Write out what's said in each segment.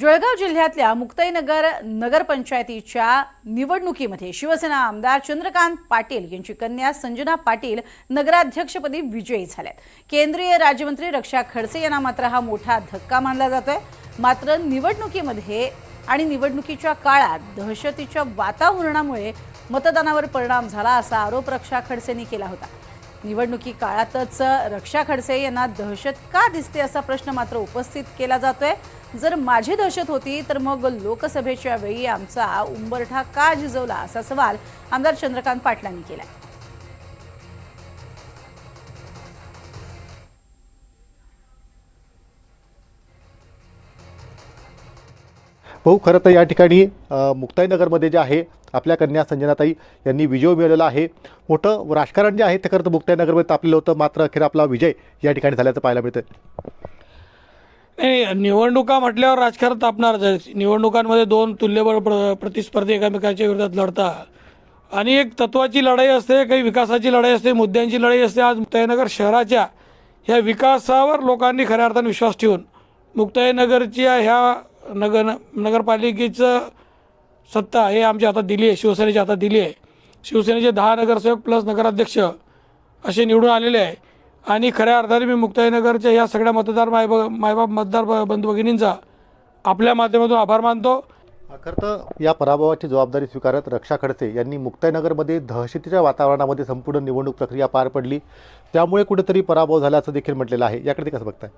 जळगाव जिल्ह्यातल्या मुक्ताईनगर नगरपंचायतीच्या निवडणुकीमध्ये शिवसेना आमदार चंद्रकांत पाटील यांची कन्या संजना पाटील नगराध्यक्षपदी विजयी झाल्यात. केंद्रीय राज्यमंत्री रक्षा खडसे यांना मात्र हा मोठा धक्का मानला जातोय. मात्र निवडणुकीमध्ये आणि निवडणुकीच्या काळात दहशतीच्या वातावरणामुळे मतदानावर परिणाम झाला असा आरोप रक्षा खडसेंनी केला होता. निवडणुकी काळातच रक्षा खडसे यांना दहशत का दिसते असा प्रश्न मात्र उपस्थित केला जातोय. जर माझी दहशत होती तर मग लोकसभेच्या वेळी आमचा उंबरठा का झिजवला असा सवाल आमदार चंद्रकांत पाटलांनी केलाय. भाऊ खरं तर या ठिकाणी मुक्ताईनगरमध्ये जे आहे आपल्या कन्या संजनाताई यांनी विजय मिळवलेला आहे. मोठं राजकारण जे आहे ते खरं तर मुक्ताईनगरमध्ये तापलेलं होतं. मात्र अखेर आपला विजय या ठिकाणी झाल्याचं पाहायला मिळतं नाही निवडणुका म्हटल्यावर राजकारण तापणारच निवडणुकांमध्ये दोन तुल्यबळ प्र प्रतिस्पर्धी एकमेकांच्या विरोधात लढतात आणि एक तत्वाची लढाई असते काही विकासाची लढाई असते मुद्द्यांची लढाई असते. आज मुक्ताईनगर शहराच्या ह्या विकासावर लोकांनी खऱ्या अर्थाने विश्वास ठेवून मुक्ताईनगरच्या ह्या नगर नगरपालिकेचं सत्ता हे आमच्या हातात दिली आहे शिवसेनेच्या हातात दिली आहे. शिवसेनेचे दहा नगरसेवक प्लस नगराध्यक्ष असे निवडून आलेले आहे. आणि खऱ्या अर्थाने मी मुक्ताईनगरच्या या सगळ्या मतदार मायब मायबाप मतदार ब- बंधू भगिनींचा आपल्या माध्यमातून आभार मानतो. खरं तर या पराभवाची जबाबदारी स्वीकारत रक्षा खडसे यांनी मुक्ताईनगरमध्ये दहशतीच्या वातावरणामध्ये संपूर्ण निवडणूक प्रक्रिया पार पडली. त्यामुळे कुठेतरी पराभव झाल्याचं देखील म्हटलेलं आहे. याकडे ते कसं बघताय?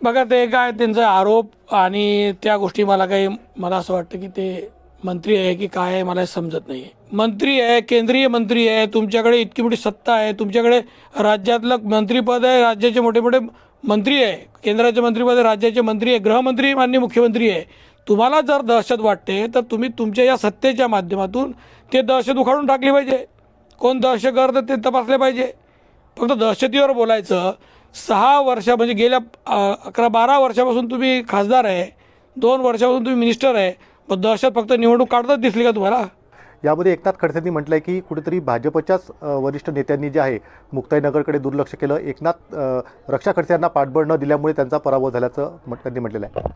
बघा ते काय त्यांचा आरोप आणि त्या गोष्टी मला काही मला असं वाटतं की ते मंत्री आहे की काय आहे मला हे समजत नाही मंत्री आहे केंद्रीय मंत्री आहे तुमच्याकडे इतकी मोठी सत्ता आहे तुमच्याकडे राज्यातलं मंत्रीपद आहे राज्याचे मोठे मोठे मंत्री आहे केंद्राचे मंत्रीपद आहे राज्याचे मंत्री आहे गृहमंत्री मान्य मुख्यमंत्री आहे. तुम्हाला जर दहशत वाटते तर तुम्ही तुमच्या या सत्तेच्या माध्यमातून ते दहशत उखाडून टाकली पाहिजे. कोण दहशतगर्द ते तपासले पाहिजे. फक्त दहशतीवर बोलायचं सहा वर्षा म्हणजे गेल्या अकरा बारा वर्षापासून तुम्ही खासदार आहे. दोन वर्षापासून तुम्ही मिनिस्टर आहे. पण दहशत फक्त निवडणूक काढतच दिसली का तुम्हाला? यामध्ये एकनाथ खडसेंनी म्हटलं आहे की कुठेतरी भाजपच्याच वरिष्ठ नेत्यांनी जे आहे मुक्ताईनगरकडे दुर्लक्ष केलं. एकनाथ रक्षा खडसे यांना पाठबळ न दिल्यामुळे त्यांचा पराभव झाल्याचं त्यांनी म्हटलेलं आहे.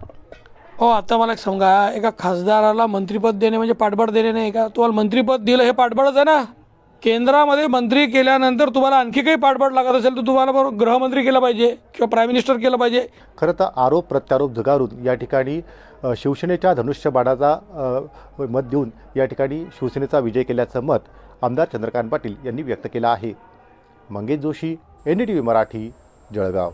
हो आता मला एक सांगा. एका खासदाराला मंत्रीपद देणे म्हणजे पाठबळ देणे नाही का? तुम्हाला मंत्रीपद दिलं हे पाठबळच आहे ना? केंद्रामध्ये मंत्री केल्यानंतर तुम्हाला आणखी काही पाठबळ लागत असेल तर तुम्हाला बरोबर गृहमंत्री केलं पाहिजे किंवा प्राईम मिनिस्टर केलं पाहिजे? खरं तर आरोप प्रत्यारोप झगारून या ठिकाणी शिवसेनेच्या धनुष्यबाणाचा मत देऊन या ठिकाणी शिवसेनेचा विजय केल्याचं मत आमदार चंद्रकांत पाटील यांनी व्यक्त केलं आहे. Mangesh Joshi N D T V Marathi Jalgaon.